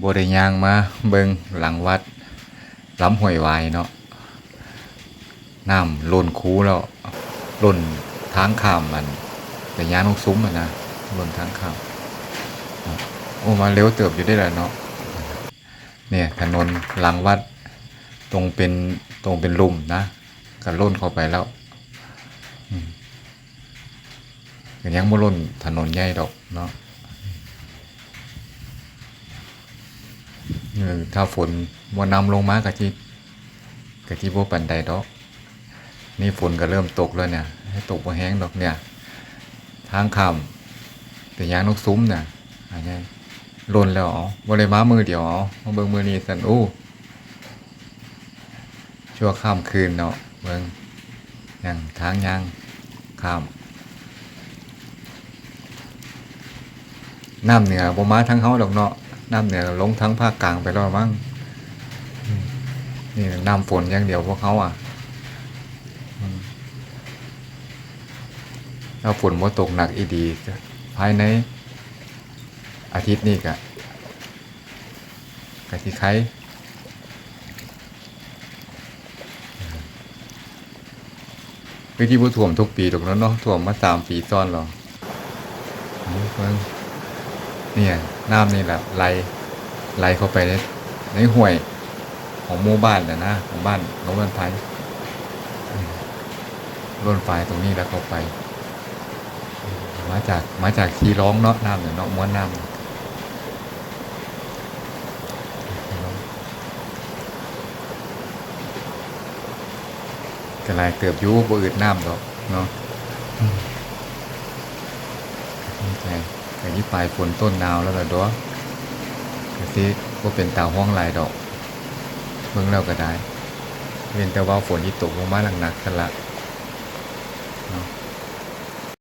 บได้ย่างมาเบิงหลังวัดล้ำห้วยวายเนาะน้ำล้นคูแล้วล้นทางข้ามมันแต่ย่างนกซุ้มอะนะล้นทางข้ามโอ้มาเร็วเติบอยู่ได้แหละเนาะเนี่ยถนนหลังวัดตรงเป็นตรงเป็นลุ่มนะก็ล้นเข้าไปแล้วยังไม่ล้นถนนใหญ่ดอกเนาะ เออ ถ้าฝนมัวนำลงมากะที่กะที่บ่ปันใดดอก นี่ฝนก็เริ่มตกแล้วเนี่ย ให้ตกบ่แห้งดอกเนี่ย ทางข้ามแต่ยางนกซุ้มเนี่ยอันนี้ล่นแล้วอ๋อบ่ได้มามือเดียวอ๋อมาเบิ่งมือนี้สันอู้ชั่วข้ามคืนเนาะเบิ่งยังทางยางข้ามน้ำเหนือบ่มาทั้งเฮาดอกเนาะ น้ำเหนือลงทั้งภาคกลางไปแล้วมั้งอืมนี่น้ำฝนอย่างเดียวพวกเขาอะอืมถ้าฝนบ่ตกหนักอีดีก็ภายในอาทิตย์นี้ก็กะสิไข่วิธีบ่ท่วมทุกปีดอกเนาะเนาะท่วมมาสามปีซ้อนแล้วนี่เพิ่ง เนี่ยน้ำนี่แหละไหลไหลเข้าไปในในห้วยของหมู่บ้านนะนะของบ้านโน้นบ้านไผ่ร่นไฟตรงนี้แล้วเข้าไป มาจากมาจากที่ร้องเนาะน้ำเนี่ยเนาะม้วนน้ำกระไรเติบยูบ่อืดน้ำดอกเนาะใจ แต่ที่ปลายฝนต้นหนาวแล้วล่ะด้วกะสิก็เป็นตาห้องลายดอกเบิ่งเล้วก็ได้ เว้นแต่ว่าฝนที่ตกลงมาหนักๆกันละ